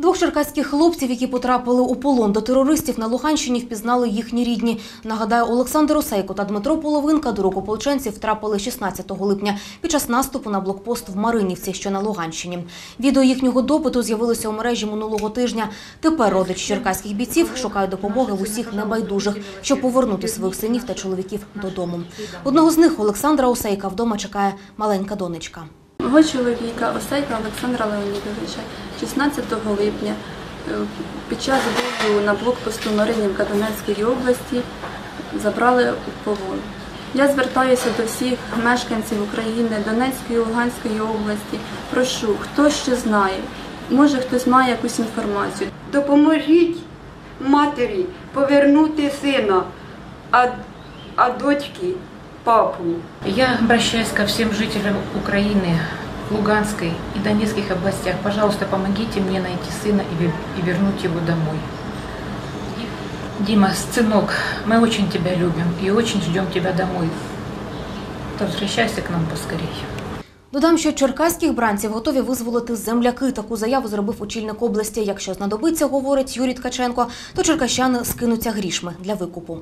Двох черкаських хлопців, які потрапили у полон до терористів на Луганщині, впізнали їхні рідні. Нагадаю, Олександр Осейко та Дмитро Половинка до рук ополченців втрапили 16 липня під час наступу на блокпост в Маринівці, що на Луганщині. Відео їхнього допиту з'явилося у мережі минулого тижня. Тепер родичі черкаських бійців шукають допомоги в усіх небайдужих, щоб повернути своїх синів та чоловіків додому. Одного з них, Олександра Осейка, вдома чекає маленька донечка. Мого чоловіка Осейка Олександра Леонідовича 16 липня е, під час бою на блокпосту Маринівка Донецької області забрали у полон. Я звертаюся до всіх мешканців України, Донецької, і Луганської області. Прошу, хто ще знає, може хтось має якусь інформацію. Допоможіть матері повернути сина, а, а дочки папу. Я обращаюсь ко всем жителям Украины, Луганской и Донецких областях. Пожалуйста, помогите мне найти сына и ве- и вернуть его домой. Дима, сынок, мы очень тебя любим и очень ждем тебя домой. Возвращайся к нам поскорее. Додам, що черкаських бранців готові визволити земляки. Таку заяву зробив очільник області. Якщо знадобиться, говорить Юрій Ткаченко, то черкащани скинуться грішми для викупу.